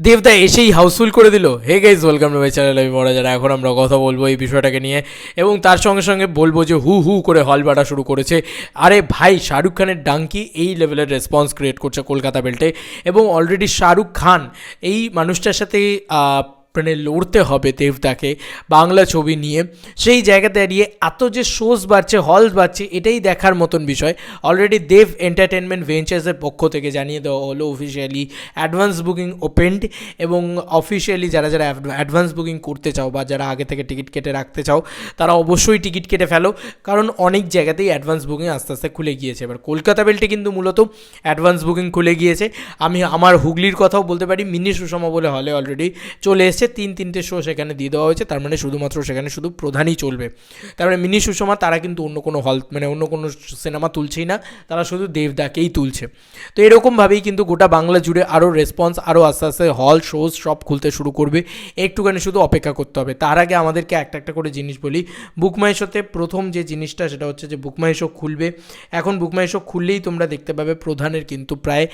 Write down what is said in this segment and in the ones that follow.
দেবদা এসেই হাউসফুল করে দিল। Hey guys welcome to my channel আমি বড় যারা। এখন আমরা কথা বলব এই বিষয়টাকে নিয়ে এবং তার সঙ্গে সঙ্গে বলব যে হু হু করে হল বাটা শুরু করেছে। আরে ভাই, শাহরুখ খানের ডাঙ্কি এই লেভেলের রেসপন্স ক্রিয়েট করছে কলকাতা বেল্টে এবং অলরেডি শাহরুখ খান এই মানুষটার সাথে মানে লড়তে হবে দেবদাকে বাংলা ছবি নিয়ে সেই জায়গা দাঁড়িয়ে এত যে শোজ বাড়ছে হলস বাড়ছে, এটাই দেখার মতন বিষয়। অলরেডি দেব এন্টারটেনমেন্ট ভেঞ্চার্সের পক্ষ থেকে জানিয়ে দেওয়া হলো অফিসিয়ালি অ্যাডভান্স বুকিং ওপেন্ড এবং অফিসিয়ালি যারা যারা অ্যাডভান্স বুকিং করতে চাও বা যারা আগে থেকে টিকিট কেটে রাখতে চাও, তারা অবশ্যই টিকিট কেটে ফেলো। কারণ অনেক জায়গাতেই অ্যাডভান্স বুকিং আস্তে আস্তে খুলে গিয়েছে। এবার কলকাতা বেল্টে কিন্তু মূলত অ্যাডভান্স বুকিং খুলে গিয়েছে। আমি আমার হুগলির কথাও বলতে পারি, মিনি সুষমা বলে হলে অলরেডি চলে এসেছে। তিন, তিনটে শো সেখানে দিয়ে দেওয়া হয়েছে, তার মানে শুধুমাত্র সেখানে শুধু প্রধানই চলবে। তার মানে মিনি সুষমা, তারা কিন্তু অন্য কোনো হল মানে অন্য কোনো সিনেমা তুলছেই না, তারা শুধু দেবদাকেই তুলছে। তো এরকমভাবেই কিন্তু গোটা বাংলা জুড়ে আরও রেসপন্স আরও আস্তে আস্তে হল শোজ সব খুলতে শুরু করবে। একটুখানি শুধু অপেক্ষা করতে হবে। তার আগে আমাদেরকে একটা একটা করে জিনিস বলি। বুকমাই শোতে প্রথম যে জিনিসটা, সেটা হচ্ছে যে বুকমাই শো খুলবে। এখন বুকমাই শো খুললেই তোমরা দেখতে পাবে প্রধানের কিন্তু প্রায়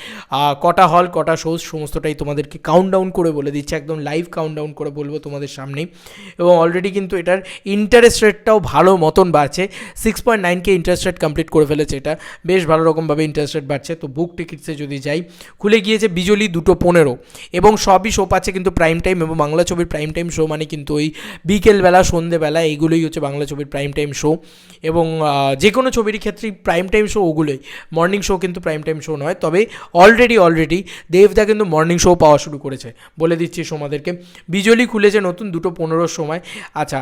কটা হল কটা শোজ সমস্তটাই তোমাদেরকে কাউন্ট ডাউন করে বলে দিচ্ছে। একদম লাইভ কাউন্ট ডাউন করে বলব তোমাদের সামনেই। এবং অলরেডি কিন্তু এটার ইন্টারেস্ট রেটটাও ভালো মতন বাড়ছে। সিক্স পয়েন্ট নাইনকে ইন্টারেস্ট রেট কমপ্লিট করে ফেলেছে এটা। বেশ ভালো রকমভাবে ইন্টারেস্ট রেট বাড়ছে। তো বুক টিকিটসে যদি যাই, খুলে গিয়েছে বিজলি দুটো পনেরো। এবং সবই শো পাচ্ছে কিন্তু প্রাইম টাইম এবং বাংলা ছবির প্রাইম টাইম শো মানে কিন্তু ওই বিকেলবেলা, সন্ধেবেলা এইগুলোই হচ্ছে বাংলা ছবির প্রাইম টাইম শো এবং যে কোনো ছবির ক্ষেত্রেই প্রাইম টাইম শো ওগুলোই। মর্নিং শো কিন্তু প্রাইম টাইম শো নয়। তবে অলরেডি অলরেডি দেবদা কিন্তু মর্নিং শো পাওয়া শুরু করেছে। বলে দিচ্ছি সোমাদেরকে। বিজলি খুলেছে নতুন দুটো পনেরোর সময়। আচ্ছা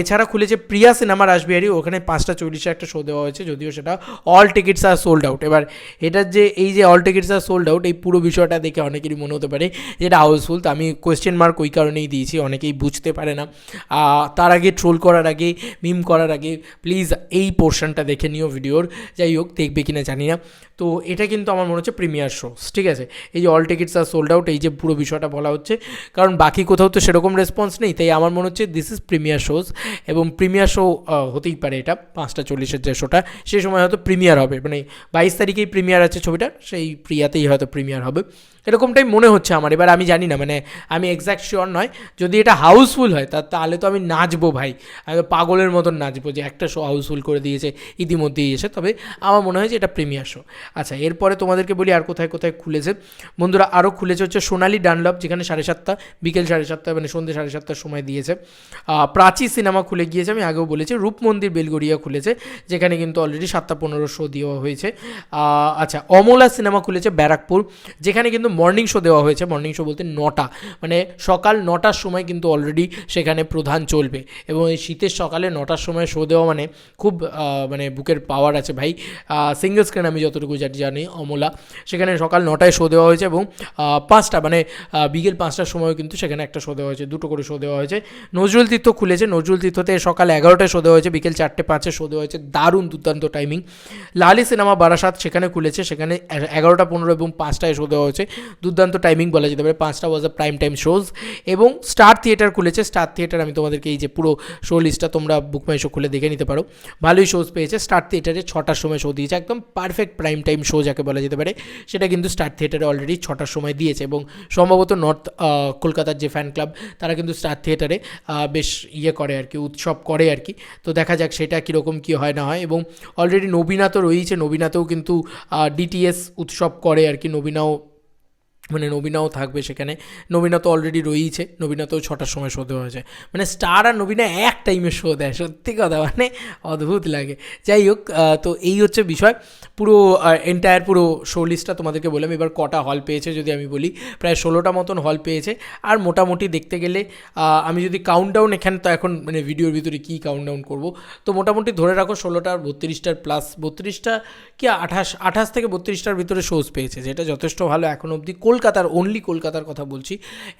এছাড়া খুলেছে প্রিয়া সিনেমা রাসবিহারি, ওখানে পাঁচটা চল্লিশে একটা শো দেওয়া হয়েছে, যদিও সেটা all tickets are sold out এবার এটার যে, এই যে all tickets are sold out এই পুরো বিষয়টা দেখে অনেকেরই মনে হতে পারে যে এটা হাউসফুল তো আমি কোয়েশ্চেন মার্ক ওই কারণেই দিয়েছি, অনেকেই বুঝতে পারে না। তার আগে ট্রোল করার আগে মিম করার আগে প্লিজ এই পোর্শনটা দেখে নিও ভিডিওর যাই হোক, দেখবে কিনা জানি না। তো এটা কিন্তু আমার মনে হচ্ছে প্রিমিয়ার শো ঠিক আছে? এই যে all tickets are sold out এই যে পুরো বিষয়টা বলা হচ্ছে। কারণ বাকি কোথাও তো সেরকম রেসপন্স নেই, তাই আমার মনে হচ্ছে দিস ইজ প্রিমিয়ার শোজ এবং প্রিমিয়ার শো হতেই পারে এটা, পাঁচটা চল্লিশের যে শোটা সেই সময় হয়তো প্রিমিয়ার হবে মানে বাইশ তারিখেই প্রিমিয়ার আছে ছবিটা, সেই প্রিয়াতেই হয়তো প্রিমিয়ার হবে। এরকমটাই মনে হচ্ছে আমার। এবার আমি জানি না মানে আমি এক্স্যাক্ট শিওর নয়। যদি এটা হাউসফুল হয়, তা তাহলে তো আমি নাচবো ভাই। আমি তো পাগলের মতন নাচবো যে একটা শো হাউসফুল করে দিয়েছে, ইতিমধ্যেই এসে। তবে আমার মনে হয় যে এটা প্রিমিয়ার শো আচ্ছা এরপরে তোমাদেরকে বলি আর কোথায় কোথায় খুলেছে। বন্ধুরা আরও খুলেছে হচ্ছে সোনালি ডানলভ যেখানে সাড়ে সাতটা, বিকেল সাড়ে সাতটা মানে সন্ধ্যে সাড়ে সাতটার সময় দিয়েছে। প্রাচী সিনেমা খুলে গিয়েছে, আমি আগেও বলেছি। রূপমন্দির বেলগড়িয়া খুলেছে, যেখানে কিন্তু অলরেডি সাতটা পনেরো শো দেওয়া হয়েছে। আচ্ছা অমলা সিনেমা খুলেছে ব্যারাকপুর, যেখানে কিন্তু মর্নিং শো দেওয়া হয়েছে। মর্নিং শো বলতে নটা। মানে সকাল নটার সময় কিন্তু অলরেডি সেখানে প্রধান চলবে। এবং এই শীতের সকালে নটার সময় শো দেওয়া মানে খুব মানে বুকের পাওয়ার আছে ভাই। সিঙ্গল স্ক্রিন আমি যতটুকু জানি অমলা। সেখানে সকাল নটায় শো দেওয়া হয়েছে এবং পাঁচটা মানে বিকেল পাঁচটার সময় কিন্তু সেখানে একটা শো দেওয়া হয়েছে। দুটো করে শো দেওয়া হয়েছে। নজরুল তীর্থ খুলেছে। নজরুল তীর্থতে সকাল এগারোটায় শো দেওয়া হয়েছে, বিকেল চারটে পাঁচে শো দেওয়া হয়েছে। দারুণ দুর্দান্ত টাইমিং লালি সিনেমা বারাসাত সেখানে খুলেছে। সেখানে এগারোটা পনেরো এবং পাঁচটায় শো দেওয়া হয়েছে। দুর্দান্ত টাইমিং বলা যেতে পারে। পাঁচটা was a prime time shows এবং স্টার থিয়েটার খুলেছে। স্টার থিয়েটার আমি তোমাদেরকে এই যে পুরো শো লিস্টটা তোমরা বুকমাই শো খুলে দেখে নিতে পারো। ভালোই শোজ পেয়েছে। স্টার থিয়েটারে ছটার সময় শো দিয়েছে। একদম পারফেক্ট প্রাইম টাইম শো যাকে বলা যেতে পারে। সেটা কিন্তু স্টার থিয়েটারে অলরেডি ছটার সময় দিয়েছে এবং সম্ভবত নর্থ কলকাতার যে ফ্যান ক্লাব তারা কিন্তু স্টার থিয়েটারে বেশ ইয়ে করে আর কি, উৎসব করে আর কি। তো দেখা যাক সেটা কীরকম, কী হয়, না হয় এবং অলরেডি নবীনা তো রয়েছে নবীনাতেও কিন্তু ডিটিএস উৎসব করে আর কি। নবীনাও মানে নবীনাও থাকবে সেখানে। নবীনা তো অলরেডি রয়েইছে তো ছটার সময় শো দেওয়া হয়েছে। মানে স্টার আর নবীনা এক টাইমে শো দেয়, সত্যি কথা মানে অদ্ভুত লাগে। যাই হোক তো এই হচ্ছে বিষয়। পুরো এন্টায়ার পুরো শো লিস্টটা তোমাদেরকে বললাম। এবার কটা হল পেয়েছে যদি আমি বলি, প্রায় ষোলোটা মতন হল পেয়েছে। আর মোটামুটি দেখতে গেলে আমি যদি কাউন্টডাউন এখানে তো এখন মানে ভিডিওর ভিতরে কী কাউন্টডাউন করব, তো মোটামুটি ধরে রাখো ষোলোটার বত্রিশটার প্লাস বত্রিশটা কি আঠাশ আঠাশ থেকে বত্রিশটার ভিতরে শোজ পেয়েছে, যেটা যথেষ্ট ভালো এখন অবধি। কলকাতার অনলি কলকাতার কথা বলছি।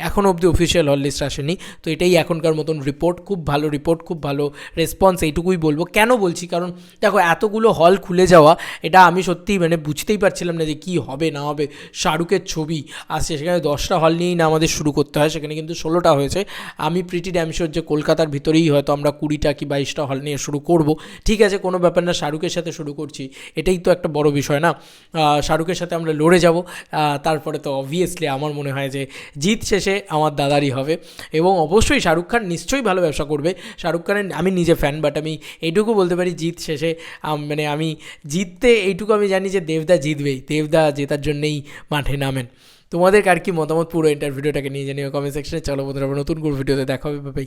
এখন অবধি অফিসিয়াল হল লিস্ট আসেনি। তো এটাই এখনকার মতন রিপোর্ট খুব ভালো রিপোর্ট খুব ভালো রেসপন্স এইটুকুই বলব। কেন বলছি? কারণ দেখো, এতগুলো হল খুলে যাওয়া, এটা আমি সত্যিই মানে বুঝতেই পারছিলাম না যে কী হবে, না হবে। শাহরুখের ছবি আসছে, সেখানে দশটা হল নিয়েই না আমাদের শুরু করতে হয়, সেখানে কিন্তু ষোলোটা হয়েছে। আমি প্রিটি ড্যামশোর যে কলকাতার ভিতরেই হয়তো আমরা কুড়িটা কি বাইশটা হল নিয়ে শুরু করব। ঠিক আছে, কোনো ব্যাপার না, শাহরুখের সাথে শুরু করছি। এটাই তো একটা বড় বিষয় না। শাহরুখের সাথে আমরা লড়ে যাব। তারপরে তো অবভিয়াসলি আমার মনে হয় যে জিত শেষে আমার দাদারই হবে। এবং অবশ্যই শাহরুখ খান নিশ্চয়ই ভালো ব্যবসা করবে। শাহরুখ খানের, আমি নিজে ফ্যান বাট আমি এইটুকু বলতে পারি জিত শেষে মানে আমি জিততে এইটুকু আমি জানি যে দেবদা জিতবেই। দেবদা জেতার জন্যেই মাঠে নামেন। তোমাদের আর কি মতামত পুরো ইন্টারভিউটাকে নিয়ে জানিও কমেন্ট সেকশনে চলো বন্ধুরা নতুন করে ভিডিওতে দেখা হবে বাই